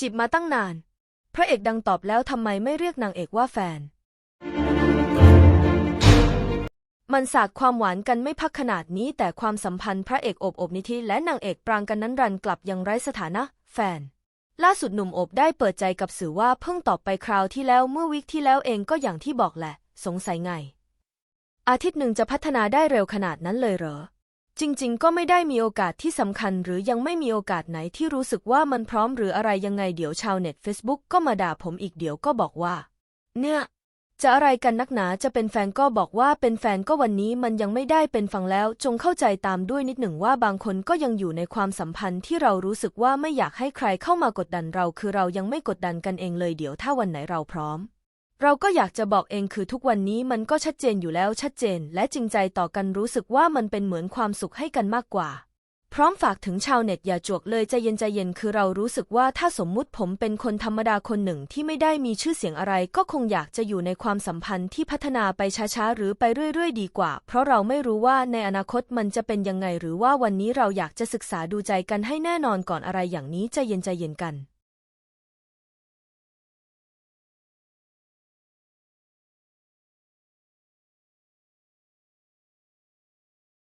จีบมาตั้งนาน พระเอกดังตอบแล้วทำไมไม่เรียกนางเอกว่าแฟน มันสาดความหวานกันไม่พักขนาดนี้ แต่ความสัมพันธ์พระเอกอบอบนิธิและนางเอกปรางกันนั้นรันกลับยังไร้สถานะ แฟน ล่าสุดหนุ่มอบได้เปิดใจกับสื่อว่าเพิ่งตอบไปคราวที่แล้วเมื่อวิกที่แล้วเองก็อย่างที่บอกแหละ สงสัยไง อาทิตย์หนึ่งจะพัฒนาได้เร็วขนาดนั้นเลยเหรอ จริง ๆ ก็ไม่ได้มีโอกาสที่สำคัญ หรือยังไม่มีโอกาสไหนที่รู้สึกว่ามันพร้อมหรืออะไรยังไงเดี๋ยวชาวเน็ต Facebook ก็มาด่าผมอีกเดี๋ยวก็บอกว่า เนี่ย จะอะไรกันนักหนาจะเป็นแฟนก็บอกว่าเป็นแฟนก็วันนี้มันยังไม่ได้เป็นฟังแล้ว จงเข้าใจตามด้วยนิดหนึ่งว่าบางคนก็ยังอยู่ในความสัมพันธ์ที่เรารู้สึกว่าไม่อยากให้ใครเข้ามากดดันเรา คือเรายังไม่กดดันกันเองเลยเดี๋ยวถ้าวันไหนเราพร้อม เราก็อยากจะบอกเองคือทุกวันนี้มันก็ชัดเจนอยู่แล้วชัดเจน และจริงใจต่อกันรู้สึกว่ามันเป็นเหมือนความสุขให้กันมากกว่า พร้อมฝากถึงชาวเน็ตอย่าจวกเลยใจเย็นใจเย็นคือเรารู้สึกว่าถ้าสมมุติผมเป็นคนธรรมดาคนหนึ่งที่ไม่ได้มีชื่อเสียงอะไร ก็คงอยากจะอยู่ในความสัมพันธ์ที่พัฒนาไปช้าๆหรือไปเรื่อยๆ ดีกว่า เพราะเราไม่รู้ว่าในอนาคตมันจะเป็นยังไงหรือว่าวันนี้เราอยากจะศึกษาดูใจกันให้แน่นอนก่อนอะไรอย่างนี้ใจเย็นใจเย็นกัน